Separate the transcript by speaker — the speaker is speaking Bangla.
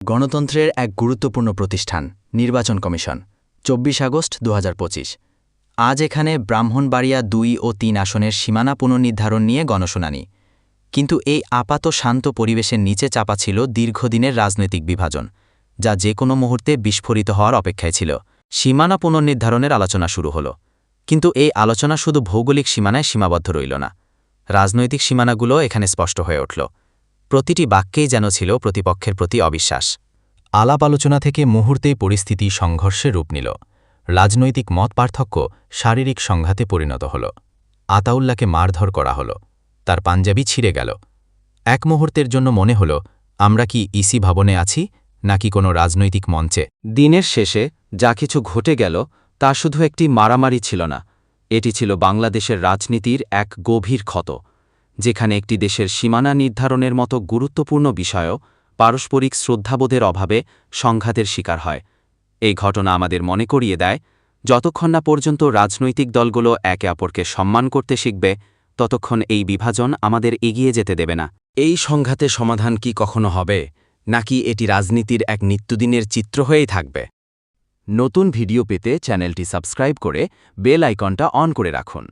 Speaker 1: গণতন্ত্রের এক গুরুত্বপূর্ণ প্রতিষ্ঠান, নির্বাচন কমিশন, চব্বিশ আগস্ট দুহাজার পঁচিশ। আজ এখানে ব্রাহ্মণবাড়িয়া দুই ও তিন আসনের সীমানা পুনর্নির্ধারণ নিয়ে গণশুনানি। কিন্তু এই আপাত শান্ত পরিবেশের নিচে চাপা ছিল দীর্ঘদিনের রাজনৈতিক বিভাজন, যা যে কোনো মুহূর্তে বিস্ফোরিত হওয়ার অপেক্ষায় ছিল। সীমানা পুনর্নির্ধারণের আলোচনা শুরু হল, কিন্তু এই আলোচনা শুধু ভৌগোলিক সীমানায় সীমাবদ্ধ রইল না। রাজনৈতিক সীমানাগুলো এখানে স্পষ্ট হয়ে উঠল। প্রতিটি বাক্যেই যেন ছিল প্রতিপক্ষের প্রতি অবিশ্বাস। আলাপ আলোচনা থেকে মুহূর্তেই পরিস্থিতি সংঘর্ষে রূপ নিল। রাজনৈতিক মত পার্থক্য শারীরিক সংঘাতে পরিণত হল। আতাউল্লাকে মারধর করা হল। তার পাঞ্জাবি ছিঁড়ে গেল। এক মুহূর্তের জন্য মনে হল, আমরা কি ইসি ভবনে আছি, নাকি কোনো রাজনৈতিক মঞ্চে?
Speaker 2: দিনের শেষে যা কিছু ঘটে গেল, তা শুধু একটি মারামারি ছিল না। এটি ছিল বাংলাদেশের রাজনীতির এক গভীর ক্ষত। যেখানে একটি দেশের সীমানা নির্ধারণের মতো গুরুত্বপূর্ণ বিষয়ও পারস্পরিক শ্রদ্ধাবোধের অভাবে সংঘাতের শিকার হয়। এই ঘটনা আমাদের মনে করিয়ে দেয়, যতক্ষণ না পর্যন্ত রাজনৈতিক দলগুলো একে অপরকে সম্মান করতে শিখবে, ততক্ষণ এই বিভাজন আমাদের এগিয়ে যেতে দেবে না।
Speaker 3: এই সংঘাতে সমাধান কি কখনো হবে, নাকি এটি রাজনীতির এক নিত্যদিনের চিত্র হয়েই থাকবে?
Speaker 2: নতুন ভিডিও পেতে চ্যানেলটি সাবস্ক্রাইব করে বেল আইকনটা অন করে রাখুন।